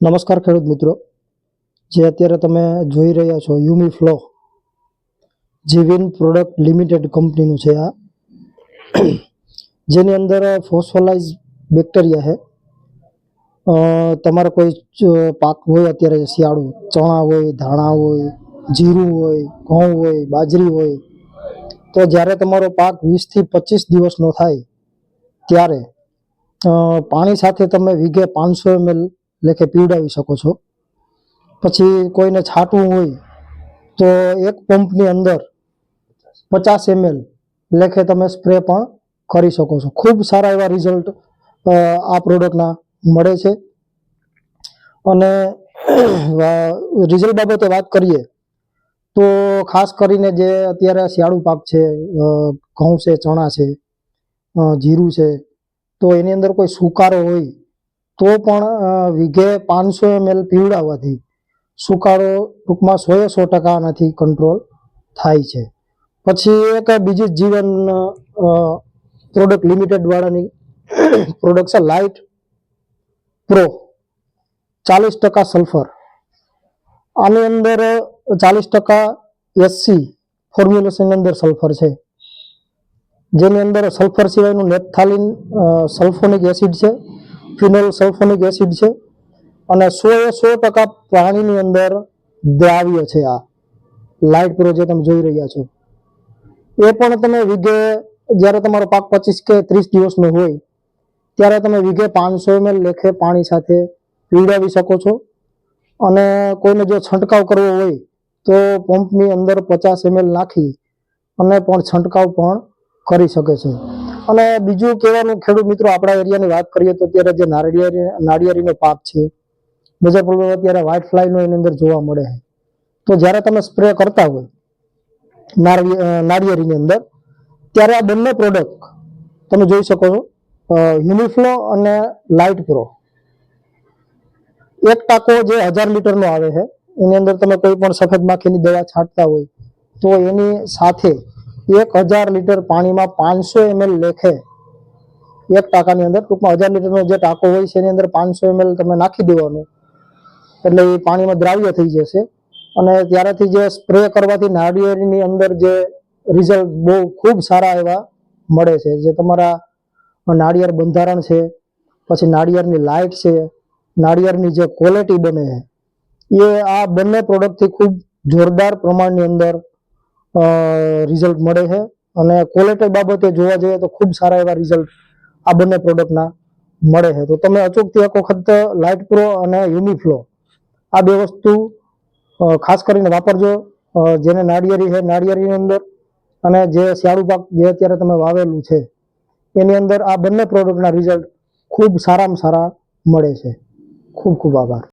નમસ્કાર ખેડૂત મિત્રો. જે અત્યારે તમે જોઈ રહ્યા છો યુમી ફ્લો જીવિન પ્રોડક્ટ લિમિટેડ કંપનીનું છે આ. જેની અંદર ફોસ્ફોલાઇઝ બેક્ટેરિયા છે. તમારે કોઈ પાક હોય અત્યારે શિયાળુ, ચણા હોય, ધાણા હોય, જીરું હોય, ઘઉં હોય, બાજરી હોય, તો જ્યારે તમારો પાક વીસથી પચીસ દિવસનો થાય, ત્યારે પાણી સાથે તમે વીઘે પાંચસો એમએલ લેખે પીવડાવી શકો છો. પછી કોઈને છાંટવું હોય તો એક પંપની અંદર પચાસ એમએલ લેખે તમે સ્પ્રે પણ કરી શકો છો. ખૂબ સારા એવા રિઝલ્ટ આ પ્રોડક્ટના મળે છે. અને રિઝલ્ટ બાબતે વાત કરીએ તો ખાસ કરીને જે અત્યારે શિયાળુ પાક છે ઘઉં છે, ચણા છે જીરું છે, તો એની અંદર કોઈ સુકારો હોય તો પણ વીઘે પાંચસો એમએલ પીવડાવવાથી સુકારો ટૂંકમાં સો સો ટકા આનાથી કંટ્રોલ થાય છે. પછી એક બીજી જીવન પ્રોડક્ટ લિમિટેડવાળાની પ્રોડક્ટ છે લાઇટ પ્રો ચાલીસ ટકા સલ્ફર આની અંદર ચાલીસ ટકા એસસી ફોર્મ્યુલેશન અંદર સલ્ફર છે. જેની અંદર સલ્ફર સિવાયનું નેપથાલિન સલ્ફોનિક એસિડ છે. ફિનોલ સલ્ફોનિક એસિડ છે અને સો એ સો ટકા પાણીની અંદર દ્રાવ્ય છે આ. લાઇટ પ્રો જે તમે જોઈ રહ્યા છો. એ પણ તમે વીઘે, જ્યારે તમારો પાક પચીસ કે ત્રીસ દિવસનો હોય, ત્યારે તમે વીઘે પાંચસો એમએલ લેખે પાણી સાથે પીવડાવી શકો છો. અને કોઈને જો છંટકાવ કરવો હોય, તો પંપની અંદર પચાસ એમએલ નાખી અને પણ છંટકાવ પણ કરી શકે છે. અને બીજું કહેવાનું ખેડૂત મિત્રો, આપણા એરિયાની વાત કરીએ તો અત્યારે જે નાળિયેરી નાળિયેરીનો પાક છે મુઝફ્ફરપુરમાં અત્યારે વ્હાઇટ ફ્લાયનો એની અંદર જોવા મળે છે. તો જ્યારે તમે સ્પ્રે કરતા હોય નાળિયે નાળિયેરીની અંદર, ત્યારે આ બંને પ્રોડક્ટ તમે જોઈ શકો છો યુનિફ્લો અને લાઇટ પ્રો એક ટાંકો જે હજાર લીટરનો આવે છે, એની અંદર તમે કોઈ પણ સફેદ માખીની દવા છાંટતા હોય, તો એની સાથે એક હજાર લીટર પાણીમાં પાંચસો એમએલ લેખે એક ટાંકાની અંદર, ટૂંકમાં હજાર લીટરનો જે ટાંકો હોય છે, એની અંદર પાંચસો એમએલ તમે નાખી દેવાનું. એટલે એ પાણીમાં દ્રાવ્ય થઈ જશે. અને ત્યારેથી જે સ્પ્રે કરવાથી નાળિયેરની અંદર જે રિઝલ્ટ બહુ ખૂબ સારા એવા મળે છે. જે તમારા નાળિયેર બંધારણ છે, પછી નાળિયેરની લાઇટ છે, નાળિયેરની જે ક્વોલિટી બને છે એ આ બંને પ્રોડક્ટથી ખૂબ જોરદાર પ્રમાણની અંદર રિઝલ્ટ મળે છે. અને ક્વોલિટી બાબતે જોવા જઈએ તો ખૂબ સારા એવા રિઝલ્ટ આ બંને પ્રોડક્ટના મળે છે. તો તમે અચૂકથી એક વખત લાઇટ પ્રો અને યુનિફ્લો આ બે વસ્તુ ખાસ કરીને વાપરજો. જેને નાળિયેરી છે, નાળિયેરીની અંદર અને જે શિયાળુ પાક જે અત્યારે તમે વાવેલું છે, એની અંદર આ બંને પ્રોડક્ટના રિઝલ્ટ ખૂબ સારામાં સારા મળે છે. ખૂબ ખૂબ આભાર.